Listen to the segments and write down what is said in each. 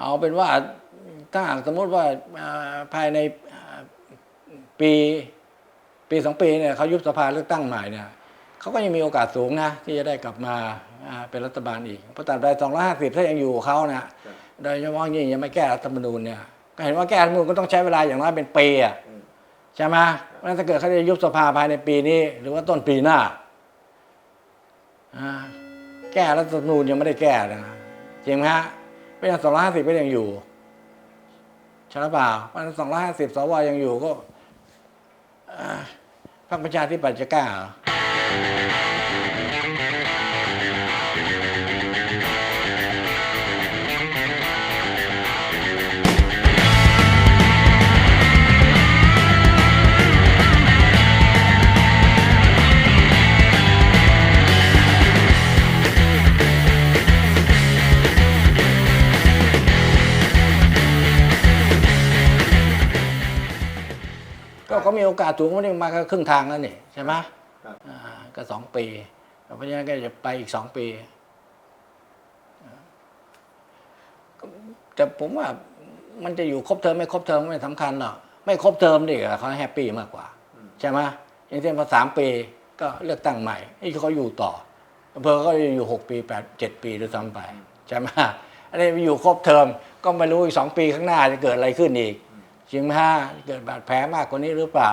เอาเป็นว่าถ้าหากสมมติว่าภายในปีปีสองปีเนี่ยเขายุบสภาเลือกตั้งใหม่เนี่ยเขาก็ยังมีโอกาสสูงนะ ที่จะได้กลับมาเป็นรัฐบาลอีกเพราะตราบใดสองร้อยห้าสิบถ้ายังอยู่กับเขานะโดยเฉพาะยิ่งยังไม่แก้รัฐธรรมนูญเนี่ยก็เห็นว่าแก้รัฐธรรมนูญก็ต้องใช้เวลาอย่างน้อยเป็นปีอะใช่ไหมเพราะฉะนั้นถ้าเกิดเขาจะยุบสภาภายในปีนี้ หรือว่าต้นปีหน้าอ่าแก้รัฐธรรมนูญยังไม่ได้แก้นะจริงไหมฮะ ไม่ใช่สองร้อยห้าสิบก็ยังอยู่ใช่หรือเปล่าเพราะฉะนั้นสองร้อยห้าสิบสวยังอยู่ก็พรรคประชาธิปัตย์จะกล้าเหรอ ก็เขามีโอกาสถูกไม่ได้มาก็ครึ่งทางแล้วนี่ใช่ไหมครับอ่าก็สองปีเพราะฉะนั้นก็จะไปอีกสองปีอ่าก็แต่ผมว่ามันจะอยู่ครบเทอมไม่ครบเทอมไม่สำคัญหรอกไม่ครบเทอมดิเขาแฮปปี้มากกว่า ใช่ไหมอย่างเช่นพอสามปีก็เลือกตั้งใหม่นี่เขาอยู่ต่ออำเภอก็อยู่หกปีแปดเจ็ดปีหรือซ้ำไป ใช่ไหมอันนี้อยู่ครบเทอมก็ไม่รู้อีกสองปีข้างหน้าจะเกิดอะไรขึ้นอีก จริงไหมฮะเกิดบาดแผลมากกว่านี้หรือเปล่า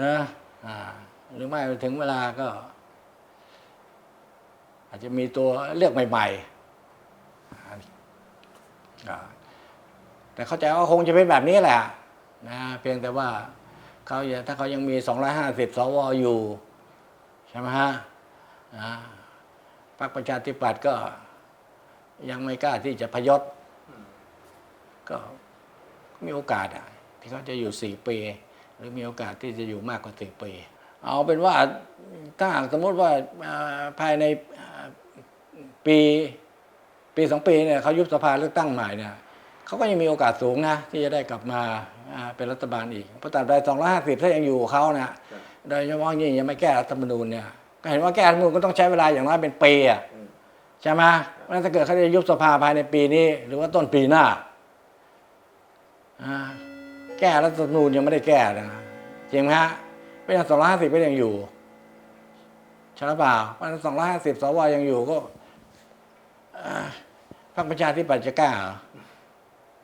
นะอ่าหรือไม่ถึงเวลาก็ อาจจะมีตัวเลือกใหม่ๆอ่าแต่เข้าใจว่าคงจะเป็นแบบนี้แหละนะเพียงแต่ว่าเขายังถ้าเขายังมี 250 สวอยู่ใช่ไหมฮะอ่าพรรคประชาธิปัตย์ก็ยังไม่กล้าที่จะพยศก็ มีโอกาสอะที่เขาจะอยู่สี่ปีหรือมีโอกาสที่จะอยู่มากกว่าสี่ปีเอาเป็นว่าถ้าหากสมมติว่าภายในปีปีสองปีเนี่ยเขายุบสภาเลือกตั้งใหม่เนี่ยเขาก็ยังมีโอกาสสูงนะที่จะได้กลับมาเป็นรัฐบาลอีกเพราะตราบใดสองร้อยห้าสิบถ้ายังอยู่เขานะโดยเฉพาะยิ่งยังไม่แก้รัฐธรรมนูญเนี่ยก็เห็นว่าแก้รัฐธรรมนูญก็ต้องใช้เวลาอย่างน้อยเป็นปีอะใช่ไหมเพราะถ้าเกิดเขาจะยุบสภาภายในปีนี้ หรือว่าต้นปีหน้า แก้รัฐธรรมนูญยังไม่ได้แก้นะจริงไหมฮะไม่ใช่สองร้อยห้าสิบก็ยังอยู่ใช่หรือเปล่าเพราะฉะนั้นสองร้อยห้าสิบสวยังอยู่ก็อ่าพรรคประชาธิปัตย์จะกล้าเหรอ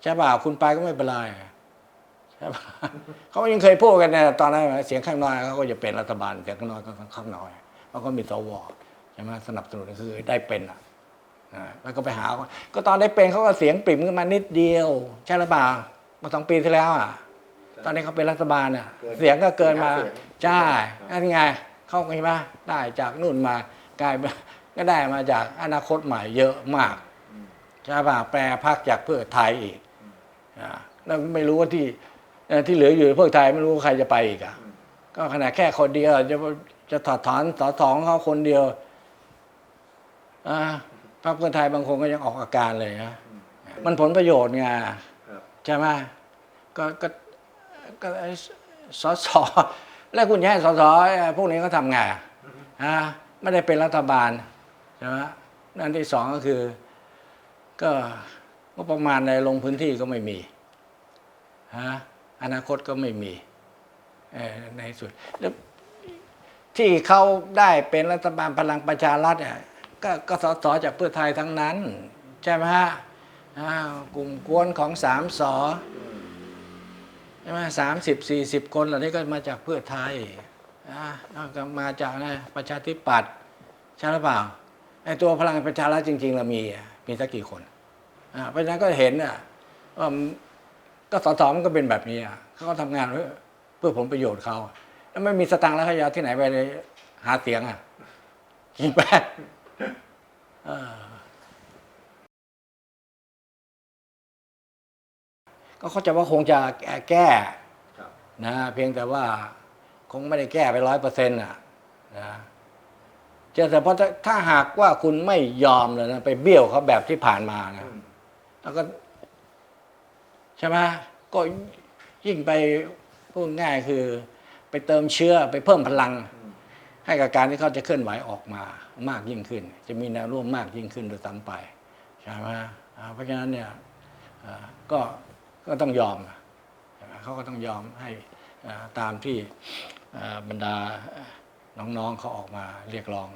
ใช่เปล่าคุณไปก็ไม่เป็นไรใช่เปล่าเขาก็ยังเคยพูดกันนี่ยตอนนั้นเสียงข้างน้อยเขาก็จะเป็นรัฐบาลเสียงข้างน้อยก็ข้างน้อยเขาก็มีสวใช่ไหมสนับสนุนคือได้เป็นอะแล้วก็ไปหาว่าก็ตอนได้เป็นเขาก็เสียงปริ่มขึ้นมานิดเดียว ใช่หรือเปล่า มาสองปีที่แล้วอะ ตอนนี้เขาเป็นรัฐบาลอะเกินเสียงก็เกินมาเสียงใช่นั่นไงเขาไงมาได้จากนู่นมากลายเป็นก็ได้มาจากอนาคตใหม่เยอะมากใช่ป่ะแปลพักจากเพื่อไทยอีกอ่าแล้วไม่รู้ว่าที่เอ่อที่เหลืออยู่เพื่อไทยไม่รู้ว่าใครจะไปอีกอะก็ขนาดแค่คนเดียวจะจะถอดถอนสอสองเขาคนเดียวอ่าพรรคเพื่อไทยบางคนก็ยังออกอาการเลยนะมันผลประโยชน์ไงครับ ใช่ไหมก็ก็ก็สอสอแล้วคุณจะให้สอสอพวกนี้เขาทำไงอะฮะไม่ได้เป็นรัฐบาลใช่ไหมนั่นที่สองก็คือ ก็งบประมาณในลงพื้นที่ก็ไม่มีฮะอนาคตก็ไม่มีในสุดแล้วที่เขาได้เป็นรัฐบาลพลังประชารัฐเนี่ยก็ก็สสจากเพื่อไทยทั้งนั้น ใช่ไหมฮะ อ้าวกลุ่มกวนของสามสอใช่ไหมสามสิบสี่สิบคนเหล่านี้ก็มาจากเพื่อไทยนะก็มาจากนะประชาธิปัตย์ใช่หรือเปล่าไอ้ตัวพลังประชารัฐจริงๆเรามีมีสักกี่คนอ่าเพราะฉะนั้นก็เห็นอะว่าก็สอสอมันก็เป็นแบบนี้อะเขาก็ทำงานเพื่อเพื่อผลประโยชน์เขาแล้วไม่มีสตังค์แล้วเขาจะที่ไหนไปเลยหาเสียงอะจริงปะเออ ก็เข้าใจว่าคงจะแก้ครับนะเพียงแต่ว่าคงไม่ได้แก้ไปร้อยเปอร์เซ็นต์อะนะเจอแต่เพราะถ้าถ้าหากว่าคุณไม่ยอมเลยนะไปเบี้ยวเขาแบบที่ผ่านมานะแล้วก็ ใช่ไหมก็ยิ่งไปพูดง่ายคือ ไปเติมเชื้อไปเพิ่มพลัง ให้กับการที่เขาจะเคลื่อนไหวออกมา มากยิ่งขึ้น จะมีแนวร่วมมากยิ่งขึ้นโดยซ้ำไปใช่ไหมอ่าเพราะฉะนั้นเนี่ยอ่าก็ ก็ต้องยอมเขาก็ต้องยอมให้ตามที่บรรดาน้องๆเขาออกมาเรียกร้อง